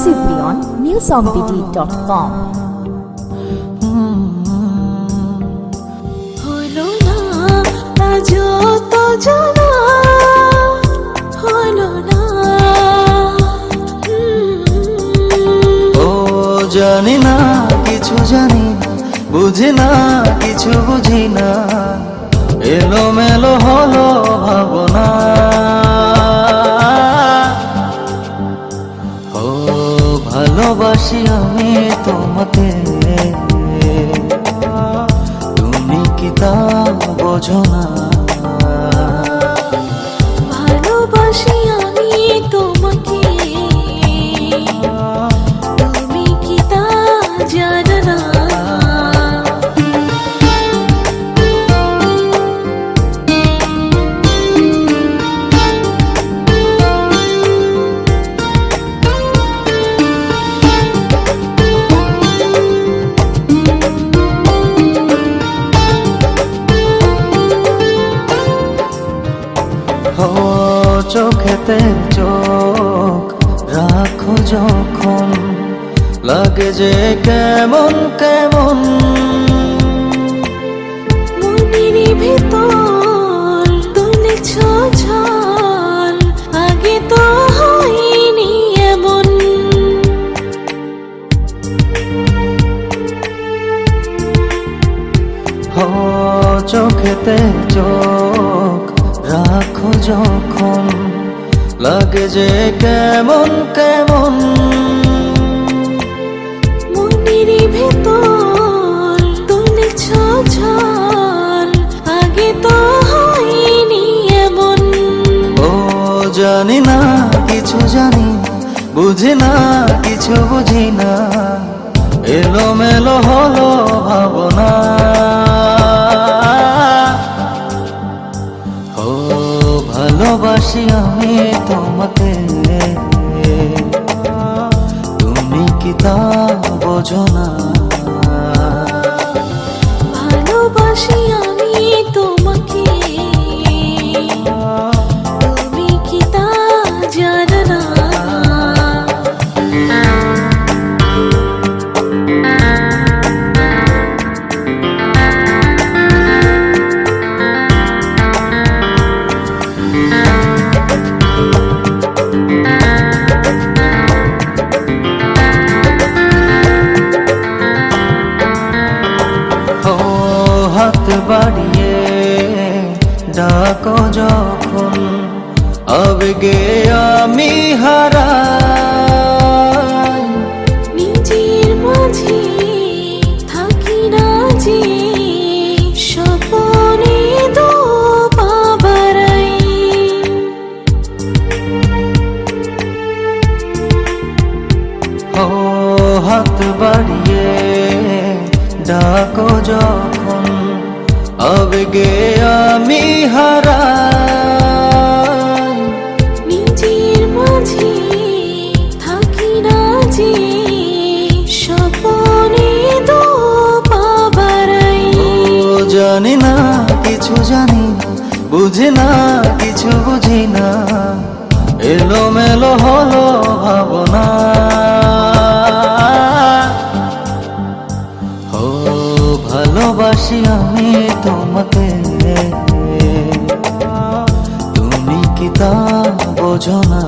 exclusively on newsongbd.com. হলো না আজও তো জানা। হলো না ও জানি না কিছু জানি না বুঝি না কিছু বুঝি না। এলো মেলো হলো ভাবনা। বোঝো না। চোখেতে চোখ রাখো যখন লাগে যে কেমন কেমন। ভেতর তোলে ছল আগে তো হয়নি এমন। ও চোখেতে চোখ রাখো যখন লাগে যে কেমন কেমন। মনের ভেতর তোলে ছল আগে তো হয়নি এমন। ও জানি না কিছু জানি বুঝি না কিছু বুঝি না। এলো মেলো হলো ভালোবাসি আমি তোমাকে। তুমি কি তা বোঝো না? বাড়িয়ে ডাকো যখন আবেগে আমি হারা নিজের মাঝে থাকি না যে স্বপনে দো বাবারাই। ও হাত বাড়িয়ে ডাকো যখন আবেগে আমি হারা নিজের মাঝে থাকি না যে স্বপনে তো পাবারাই ও জানি না কিছু জানি বুঝি না কিছু ভালোবাসি আমি তোমাকে। তুমি কি তা বোঝো না?